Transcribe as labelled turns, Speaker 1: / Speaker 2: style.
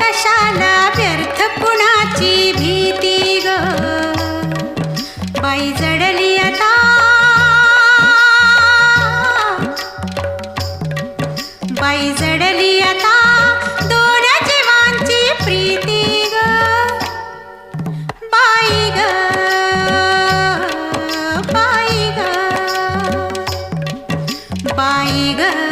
Speaker 1: कशाला व्यर्थ कुणाची भीती ग? बाई जडली आता. बाई जडली आता दोन जीवांची प्रीती ग. बाई ग बाई ग बाई ग.